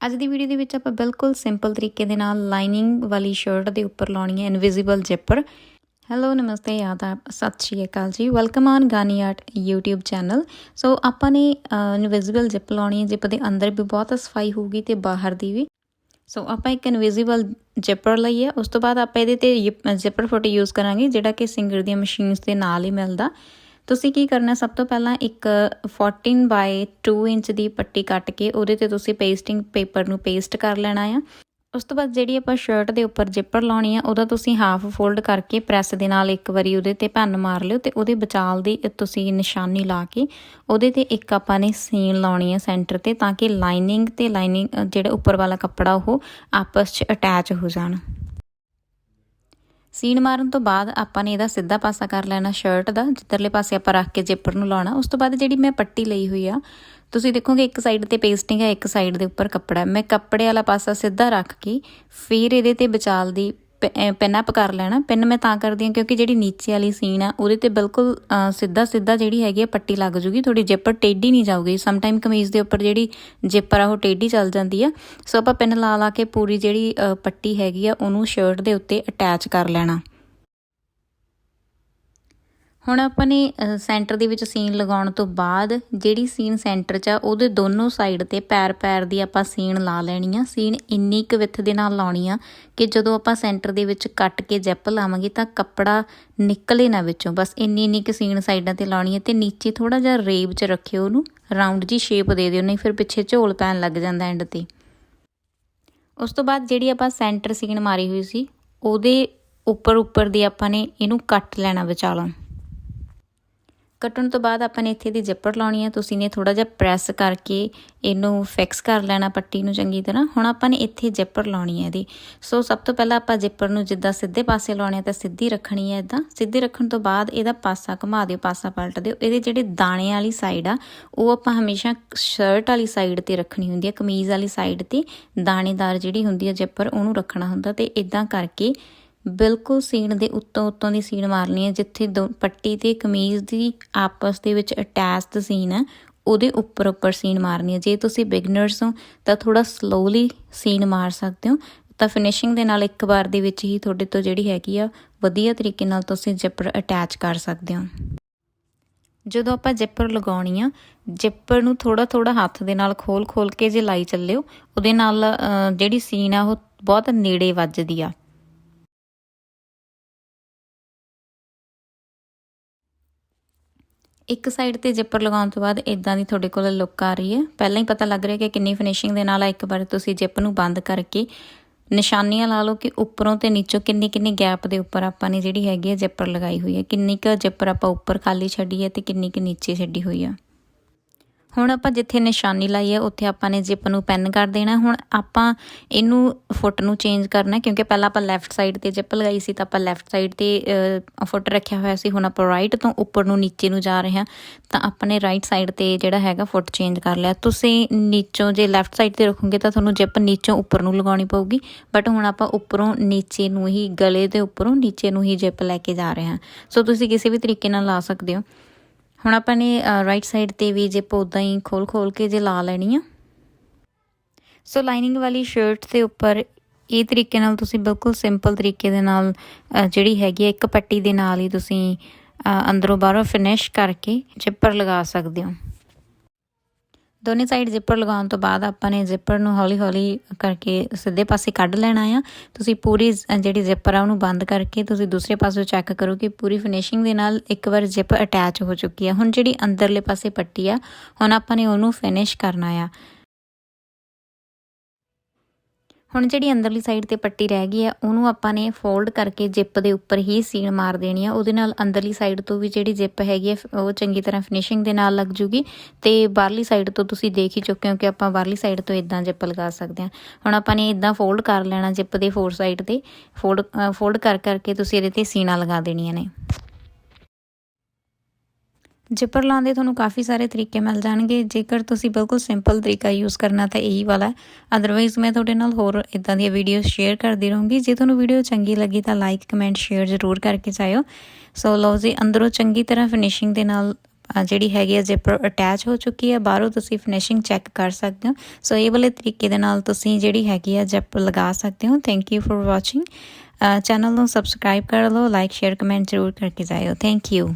ਅੱਜ ਦੀ ਵੀਡੀਓ ਦੇ ਵਿੱਚ ਆਪਾਂ ਬਿਲਕੁਲ ਸਿੰਪਲ ਤਰੀਕੇ ਦੇ ਨਾਲ ਲਾਈਨਿੰਗ ਵਾਲੀ ਸ਼ਰਟ ਦੇ ਉੱਪਰ ਲਾਉਣੀ ਹੈ ਇਨਵਿਜ਼ੀਬਲ ਜਿੱਪਰ ਹੈਲੋ ਨਮਸਤੇ, ਆਦਾਬ, Sat Sri Akal ji. Welcome on Gani Art YouTube channel so ਆਪਾਂ ਨੇ ਇਨਵਿਜ਼ੀਬਲ ਜਿੱਪ ਲਾਉਣੀ ਹੈ ਜਿੱਪ ਦੇ ਅੰਦਰ ਵੀ ਬਹੁਤ ਸਫ਼ਾਈ ਹੋਊਗੀ ਤੇ ਬਾਹਰ ਦੀ ਵੀ। ਸੋ ਆਪਾਂ ਇੱਕ ਇਨਵਿਜ਼ੀਬਲ ਜਿਪਰ ਲਈ ਹੈ। ਉਸ ਤੋਂ ਬਾਅਦ ਆਪਾਂ ਇਹਦੇ ਤੇ ਜਿਪਰ ਫੁੱਟ ਯੂਜ਼ ਕਰਾਂਗੇ, ਜਿਹੜਾ ਕਿ ਸਿੰਗਰ ਦੀਆਂ ਮਸ਼ੀਨਸ ਦੇ ਨਾਲ ਹੀ ਮਿਲਦਾ। ਤੁਸੀਂ ਕੀ ਕਰਨਾ, ਸਭ ਤੋਂ ਪਹਿਲਾਂ ਇੱਕ 14 ਬਾਈ 2 ਇੰਚ ਦੀ ਪੱਟੀ ਕੱਟ ਕੇ ਉਹਦੇ ਤੇ ਤੁਸੀਂ ਪੇਸਟਿੰਗ ਪੇਪਰ ਨੂੰ ਪੇਸਟ ਕਰ ਲੈਣਾ ਆ। ਉਸ ਤੋਂ ਬਾਅਦ ਜਿਹੜੀ ਆਪਾਂ ਸ਼ਰਟ ਦੇ ਉੱਪਰ ਜਿੱਪਰ ਲਾਉਣੀ ਆ, ਉਹਦਾ ਤੁਸੀਂ ਹਾਫ ਫੋਲਡ ਕਰਕੇ ਪ੍ਰੈਸ ਦੇ ਨਾਲ ਇੱਕ ਵਾਰੀ ਉਹਦੇ ਤੇ ਭੰਨ ਮਾਰ ਲਿਓ ਤੇ ਉਹਦੇ ਬਚਾਲ ਦੀ ਤੁਸੀਂ ਨਿਸ਼ਾਨੀ ਲਾ ਕੇ ਉਹਦੇ ਤੇ ਇੱਕ ਆਪਾਂ ਨੇ ਸੀਨ ਲਾਉਣੀ ਆ ਸੈਂਟਰ ਤੇ ਤਾਂ ਕਿ ਲਾਈਨਿੰਗ ਤੇ ਲਾਈਨਿੰਗ ਜਿਹੜਾ ਉੱਪਰ ਵਾਲਾ ਕੱਪੜਾ ਉਹ ਆਪਸ 'ਚ ਅਟੈਚ ਹੋ ਜਾਣ। ਸੀਨ ਮਾਰਨ ਤੋਂ ਬਾਅਦ ਆਪਾਂ ਨੇ ਇਹਦਾ ਸਿੱਧਾ ਪਾਸਾ ਕਰ ਲੈਣਾ ਸ਼ਰਟ ਦਾ, ਜਿੱਧਰਲੇ ਪਾਸੇ ਆਪਾਂ ਰੱਖ ਕੇ ਜੇਪਰ ਨੂੰ ਲਾਉਣਾ। ਉਸ ਤੋਂ ਬਾਅਦ ਜਿਹੜੀ ਮੈਂ ਪੱਟੀ ਲਈ ਹੋਈ ਆ, ਤੁਸੀਂ ਦੇਖੋਗੇ ਇੱਕ ਸਾਈਡ ਤੇ ਪੇਸਟਿੰਗ ਹੈ ਇੱਕ ਸਾਈਡ ਦੇ ਉੱਪਰ ਕੱਪੜਾ। ਮੈਂ ਕੱਪੜੇ ਵਾਲਾ ਪਾਸਾ ਸਿੱਧਾ ਰੱਖ ਕੇ ਫਿਰ ਇਹਦੇ ਤੇ ਵਿਚਾਲ ਦੀ ਪੈਨ ਅਪ ਕਰ ਲੈਣਾ। ਪੈਨ ਮੈਂ ਤਾਂ ਕਰਦੀ ਹਾਂ ਕਿਉਂਕਿ ਜਿਹੜੀ ਨੀਚੇ ਵਾਲੀ ਸੀਨ ਆ, ਉਹਦੇ ਤੇ ਬਿਲਕੁਲ ਸਿੱਧਾ ਸਿੱਧਾ ਜਿਹੜੀ ਹੈਗੀ ਆ ਪੱਟੀ ਲੱਗ ਜੂਗੀ। ਥੋੜੀ ਜਿੱਪਰ ਟੇਢੀ ਨਹੀਂ ਜਾਊਗੀ। ਸਮ ਟਾਈਮ ਕਮੀਜ਼ ਦੇ ਉੱਪਰ ਜਿਹੜੀ ਜਿੱਪਰ ਆ, ਉਹ ਟੇਢੀ ਚੱਲ ਜਾਂਦੀ ਆ। ਸੋ ਆਪਾਂ ਪੈਨ ਲਾ ਲਾ ਕੇ ਪੂਰੀ ਜਿਹੜੀ ਪੱਟੀ ਹੈਗੀ ਆ, ਉਹਨੂੰ ਸ਼ਰਟ ਦੇ ਉੱਤੇ ਅਟੈਚ ਕਰ ਲੈਣਾ। ਹੁਣ ਆਪਾਂ ਨੇ ਸੈਂਟਰ ਦੇ ਵਿੱਚ ਸੀਨ ਲਗਾਉਣ ਤੋਂ ਬਾਅਦ ਜਿਹੜੀ ਸੀਨ ਸੈਂਟਰ 'ਚ ਆ, ਉਹਦੇ ਦੋਨੋਂ ਸਾਈਡ ਤੇ ਪੈਰ ਪੈਰ ਦੀ ਆਪਾਂ ਸੀਨ ਲਾ ਲੈਣੀ ਆ। ਸੀਨ ਇੰਨੀ ਕੁ ਵਿੱਥ ਦੇ ਨਾਲ ਲਾਉਣੀ ਆ ਕਿ ਜਦੋਂ ਆਪਾਂ ਸੈਂਟਰ ਦੇ ਵਿੱਚ ਕੱਟ ਕੇ ਜੈਪ ਲਾਵਾਂਗੇ ਤਾਂ ਕੱਪੜਾ ਨਿਕਲੇ ਨਾ ਵਿੱਚੋਂ। ਬਸ ਇੰਨੀ ਇੰਨੀ ਕੁ ਸੀਨ ਸਾਈਡਾਂ ਤੇ ਲਾਉਣੀ ਹੈ ਤੇ ਨੀਚੇ ਥੋੜਾ ਜਿਹਾ ਰੇਬ 'ਚ ਰੱਖਿਓ ਉਹਨੂੰ ਰਾਉਂਡ ਜੀ ਸ਼ੇਪ ਦੇ ਦਿਓ, ਨਹੀਂ ਫਿਰ ਪਿੱਛੇ ਝੋਲ ਪੈਣ ਲੱਗ ਜਾਂਦਾ ਐਂਡ ਤੇ। ਉਸ ਤੋਂ ਬਾਅਦ ਜਿਹੜੀ ਆਪਾਂ ਸੈਂਟਰ ਸੀਨ ਮਾਰੀ ਹੋਈ ਸੀ, ਉਹਦੇ ਉੱਪਰ ਉੱਪਰ ਦੀ ਆਪਾਂ ਨੇ ਇਹਨੂੰ ਕੱਟ ਲੈਣਾ ਵਿਚਾਲੋਂ। ਕੱਟਣ ਤੋਂ ਬਾਅਦ ਆਪਾਂ ਨੇ ਇੱਥੇ ਦੀ ਜਿੱਪਰ ਲਾਉਣੀ ਹੈ ਤੁਸੀਂ ਨੇ ਥੋੜਾ ਜਿਹਾ ਪ੍ਰੈਸ ਕਰਕੇ ਇਹਨੂੰ ਫਿਕਸ ਕਰ ਲੈਣਾ ਪੱਟੀ ਨੂੰ ਚੰਗੀ ਤਰ੍ਹਾਂ। ਹੁਣ ਆਪਾਂ ਨੇ ਇੱਥੇ ਜਿੱਪਰ ਲਾਉਣੀ ਹੈ ਇਹਦੀ। ਸੋ ਸਭ ਤੋਂ ਪਹਿਲਾਂ ਆਪਾਂ ਜਿੱਪਰ ਨੂੰ ਜਿੱਦਾਂ ਸਿੱਧੇ ਪਾਸੇ ਲਾਉਣੇ ਹੈ ਤਾਂ ਸਿੱਧੀ ਰੱਖਣੀ ਹੈ ਇਦਾਂ ਸਿੱਧੀ ਰੱਖਣ ਤੋਂ ਬਾਅਦ ਇਹਦਾ ਪਾਸਾ ਘੁਮਾ ਦਿਓ, ਪਾਸਾ ਪਲਟ ਦਿਓ। ਇਹਦੇ ਜਿਹੜੇ ਦਾਣੇ ਵਾਲੀ ਸਾਈਡ ਆ, ਉਹ ਆਪਾਂ ਹਮੇਸ਼ਾ ਸ਼ਰਟ ਵਾਲੀ ਸਾਈਡ ਤੇ ਰੱਖਣੀ ਹੁੰਦੀ ਹੈ ਕਮੀਜ਼ ਵਾਲੀ ਸਾਈਡ ਤੇ। ਦਾਣੇਦਾਰ ਜਿਹੜੀ ਹੁੰਦੀ ਹੈ ਜਿੱਪਰ ਉਹਨੂੰ ਰੱਖਣਾ ਹੁੰਦਾ ਤੇ ਇਦਾਂ ਕਰਕੇ ਬਿਲਕੁਲ ਸੀਣ ਦੇ ਉੱਤੋਂ ਉੱਤੋਂ ਦੀ ਸੀਨ ਮਾਰਨੀ ਹੈ, ਜਿੱਥੇ ਪੱਟੀ ਤੇ ਕਮੀਜ਼ ਦੀ ਆਪਸ ਦੇ ਵਿੱਚ ਅਟੈਚਡ ਸੀਨ ਹੈ, ਉਹਦੇ ਉੱਪਰ ਉੱਪਰ ਸੀਨ ਮਾਰਨੀ ਹੈ। ਜੇ ਤੁਸੀਂ ਬਿਗਨਰਸ ਹੋ, ਤਾਂ ਥੋੜਾ ਸਲੋਲੀ ਸੀਨ ਮਾਰ ਸਕਦੇ ਹੋ। ਤਾਂ ਫਿਨਿਸ਼ਿੰਗ ਦੇ ਨਾਲ ਇੱਕ ਵਾਰ ਦੇ ਵਿੱਚ ਹੀ ਤੁਹਾਡੇ ਤੋਂ ਜਿਹੜੀ ਹੈਗੀ ਆ, ਵਧੀਆ ਤਰੀਕੇ ਨਾਲ ਤੁਸੀਂ ਜਿਪਰ ਅਟੈਚ ਕਰ ਸਕਦੇ ਹੋ। ਜਦੋਂ ਆਪਾਂ ਜਿਪਰ ਲਗਾਉਣੀ ਆ ਜ਼ਿਪਰ ਨੂੰ ਥੋੜਾ ਥੋੜਾ ਹੱਥ ਦੇ ਨਾਲ ਖੋਲ ਖੋਲ ਕੇ ਜੇ ਲਾਈ ਚੱਲਿਓ ਉਹਦੇ ਨਾਲ ਜਿਹੜੀ ਸੀਨ ਆ, ਉਹ ਬਹੁਤ ਨੇੜੇ ਵੱਜਦੀ ਆ। ਇੱਕ ਸਾਈਡ ਤੇ ਜਿੱਪਰ ਲਗਾਉਣ ਤੋਂ ਬਾਅਦ ਇਦਾਂ ਦੀ ਤੁਹਾਡੇ ਕੋਲ ਲੁੱਕ ਆ ਰਹੀ ਹੈ। ਪਹਿਲਾਂ ਹੀ ਪਤਾ ਲੱਗ ਰਿਹਾ ਕਿ ਕਿੰਨੀ ਫਿਨਿਸ਼ਿੰਗ ਦੇ ਨਾਲ ਆ ਇੱਕ ਵਾਰ ਤੁਸੀਂ ਜਿੱਪ ਨੂੰ ਬੰਦ ਕਰਕੇ ਨਿਸ਼ਾਨੀਆਂ ਲਾ ਲਓ ਕਿ ਉੱਪਰੋਂ ਤੇ ਨੀਚੋਂ ਕਿੰਨੀ ਕਿੰਨੀ ਗੈਪ ਦੇ ਉੱਪਰ ਆਪਾਂ ਨੇ ਜਿਹੜੀ ਹੈਗੀ ਹੈ ਜਿੱਪਰ ਲਗਾਈ ਹੋਈ ਹੈ। ਕਿੰਨੀ ਕੁ ਜਿੱਪਰ ਆਪਾਂ ਉੱਪਰ ਖਾਲੀ ਛੱਡੀ ਹੈ ਤੇ ਕਿੰਨੀ ਕੁ ਨੀਚੇ ਛੱਡੀ ਹੋਈ ਆ। ਹੁਣ ਆਪਾਂ ਜਿੱਥੇ ਨਿਸ਼ਾਨੀ ਲਾਈ ਹੈ, ਉੱਥੇ ਆਪਾਂ ਨੇ ਜਿਪ ਨੂੰ ਪੈਨ ਕਰ ਦੇਣਾ। ਹੁਣ ਆਪਾਂ ਇਹਨੂੰ ਫੁੱਟ ਨੂੰ ਚੇਂਜ ਕਰਨਾ ਕਿਉਂਕਿ ਪਹਿਲਾਂ ਆਪਾਂ ਲੈਫਟ ਸਾਈਡ ਤੇ ਜਿਪ ਲਗਾਈ ਸੀ, ਤਾਂ ਆਪਾਂ ਲੈਫਟ ਸਾਈਡ ਤੇ ਫੁੱਟ ਰੱਖਿਆ ਹੋਇਆ ਸੀ। ਹੁਣ ਆਪਾਂ ਰਾਈਟ ਤੋਂ ਉੱਪਰ ਨੂੰ ਨੀਚੇ ਨੂੰ ਜਾ ਰਹੇ ਹਾਂ, ਤਾਂ ਆਪਾਂ ਨੇ ਰਾਈਟ ਸਾਈਡ ਤੇ ਜਿਹੜਾ ਹੈਗਾ ਫੁੱਟ ਚੇਂਜ ਕਰ ਲਿਆ। ਤੁਸੀਂ ਨੀਚੋਂ ਜੇ ਲੈਫਟ ਸਾਈਡ ਤੇ ਰੱਖੋਗੇ, ਤਾਂ ਤੁਹਾਨੂੰ ਜਿਪ ਨੀਚੋਂ ਉੱਪਰ ਨੂੰ ਲਗਾਉਣੀ ਪਊਗੀ। ਬਟ ਹੁਣ ਆਪਾਂ ਉੱਪਰੋਂ ਨੀਚੇ ਨੂੰ ਹੀ, ਗਲੇ ਦੇ ਉੱਪਰੋਂ ਨੀਚੇ ਨੂੰ ਹੀ ਜਿਪ ਲੈ ਕੇ ਜਾ ਰਹੇ ਹਾਂ। ਸੋ ਤੁਸੀਂ ਕਿਸੇ ਵੀ ਤਰੀਕੇ ਨਾਲ ਲਾ ਸਕਦੇ ਹੋ। ਹੁਣ ਆਪਾਂ ਨੇ ਰਾਈਟ ਸਾਈਡ ਤੇ ਵੀ ਜੇ ਪੌਦਾ ਹੀ ਖੋਲ ਖੋਲ ਕੇ ਜੇ ਲਾ ਲੈਣੀ ਆ। ਸੋ ਲਾਈਨਿੰਗ ਵਾਲੀ ਸ਼ਰਟ ਦੇ ਉੱਪਰ ਇਹ ਤਰੀਕੇ ਨਾਲ ਤੁਸੀਂ ਬਿਲਕੁਲ ਸਿੰਪਲ ਤਰੀਕੇ ਦੇ ਨਾਲ ਜਿਹੜੀ ਹੈਗੀ ਇੱਕ ਪੱਟੀ ਦੇ ਨਾਲ ਹੀ ਤੁਸੀਂ ਅੰਦਰੋਂ ਬਾਹਰੋਂ ਫਿਨਿਸ਼ ਕਰਕੇ ਚਿੱਪਰ ਲਗਾ ਸਕਦੇ ਹੋ। ਦੋਨੇ ਸਾਈਡ ਜ਼ਿੱਪਰ ਲਗਾਉਣ ਤੋਂ ਬਾਅਦ ਆਪਾਂ ਨੇ ਜ਼ਿੱਪਰ ਨੂੰ ਹੌਲੀ-ਹੌਲੀ ਕਰਕੇ ਸਿੱਧੇ ਪਾਸੇ ਕੱਢ ਲੈਣਾ ਆ। ਤੁਸੀਂ ਪੂਰੀ ਜਿਹੜੀ ਜ਼ਿੱਪਰ ਆ ਉਹਨੂੰ ਬੰਦ ਕਰਕੇ ਤੁਸੀਂ ਦੂਸਰੇ ਪਾਸੇ ਚੈੱਕ ਕਰੋ ਕਿ ਪੂਰੀ ਫਿਨਿਸ਼ਿੰਗ ਦੇ ਨਾਲ ਇੱਕ ਵਾਰ ਜ਼ਿੱਪ ਅਟੈਚ ਹੋ ਚੁੱਕੀ ਆ। ਹੁਣ ਜਿਹੜੀ ਅੰਦਰਲੇ ਪਾਸੇ ਪੱਟੀ ਆ, ਹੁਣ ਆਪਾਂ ਨੇ ਉਹਨੂੰ ਫਿਨਿਸ਼ ਕਰਨਾ ਆ। ਹੁਣ ਜਿਹੜੀ ਅੰਦਰਲੀ ਸਾਈਡ ਤੇ ਪੱਟੀ ਰਹਿ ਗਈ ਆ ਉਹਨੂੰ ਆਪਾਂ ਨੇ ਫੋਲਡ ਕਰਕੇ ਜਿੱਪ ਦੇ ਉੱਪਰ ਹੀ ਸੀਨ ਮਾਰ ਦੇਣੀ ਆ ਉਹਦੇ ਨਾਲ ਅੰਦਰਲੀ ਸਾਈਡ ਤੋਂ ਵੀ ਜਿਹੜੀ ਜਿੱਪ ਹੈਗੀ ਆ ਉਹ ਚੰਗੀ ਤਰ੍ਹਾਂ ਫਿਨਿਸ਼ਿੰਗ ਦੇ ਨਾਲ ਲੱਗ ਜੂਗੀ ਤੇ ਬਾਹਰਲੀ ਸਾਈਡ ਤੋਂ ਤੁਸੀਂ ਦੇਖ ਹੀ ਚੁੱਕੇ ਹੋ ਕਿ ਆਪਾਂ ਬਾਹਰਲੀ ਸਾਈਡ ਤੋਂ ਇਦਾਂ ਜਿੱਪ ਲਗਾ ਸਕਦੇ ਹਾਂ। ਹੁਣ ਆਪਾਂ ਨੇ ਇਦਾਂ ਫੋਲਡ ਕਰ ਲੈਣਾ ਜਿੱਪ ਦੇ ਫੋਰ ਸਾਈਡ ਤੇ। ਫੋਲਡ ਫੋਲਡ ਕਰ ਕਰਕੇ ਤੁਸੀਂ ਇਹਦੇ ਤੇ ਸੀਨਾ ਲਗਾ ਦੇਣੀਆਂ ਨੇ। ਜਿਪਰ ਲਾਉਂਦੇ ਤੁਹਾਨੂੰ ਕਾਫੀ ਸਾਰੇ ਤਰੀਕੇ ਮਿਲ ਜਾਣਗੇ। ਜੇਕਰ ਤੁਸੀਂ ਬਿਲਕੁਲ ਸਿੰਪਲ ਤਰੀਕਾ ਯੂਜ਼ ਕਰਨਾ ਤਾਂ ਇਹੀ ਵਾਲਾ ਅਦਰਵਾਈਜ਼ ਮੈਂ ਤੁਹਾਡੇ ਨਾਲ ਹੋਰ ਇਦਾਂ ਦੀਆਂ ਵੀਡੀਓਜ਼ ਸ਼ੇਅਰ ਕਰਦੀ ਰਹੂੰਗੀ। ਜੇ ਤੁਹਾਨੂੰ ਵੀਡੀਓ ਚੰਗੀ ਲੱਗੀ ਤਾਂ ਲਾਈਕ ਕਮੈਂਟ ਸ਼ੇਅਰ ਜ਼ਰੂਰ ਕਰਕੇ ਜਾਇਓ। ਸੋ ਲਓ ਜੀ, ਅੰਦਰੋਂ ਚੰਗੀ ਤਰ੍ਹਾਂ ਫਿਨਿਸ਼ਿੰਗ ਦੇ ਨਾਲ ਜਿਹੜੀ ਹੈਗੀ ਹੈ ਜ਼ਿਪਰ ਅਟੈਚ ਹੋ ਚੁੱਕੀ ਹੈ ਬਾਹਰੋਂ ਤੁਸੀਂ ਫਿਨਿਸ਼ਿੰਗ ਚੈੱਕ ਕਰ ਸਕਦੇ ਹੋ। ਸੋ ਇਹ ਵਾਲੇ ਤਰੀਕੇ ਦੇ ਨਾਲ ਤੁਸੀਂ ਜਿਹੜੀ ਹੈਗੀ ਹੈ ਜ਼ਿਪ ਲਗਾ ਸਕਦੇ ਹੋ। Thank you for watching channel ਨੂੰ ਸਬਸਕ੍ਰਾਈਬ ਕਰ ਲਓ ਲਾਈਕ ਸ਼ੇਅਰ ਕਮੈਂਟ ਜ਼ਰੂਰ ਕਰਕੇ ਜਾਇਓ। Thank you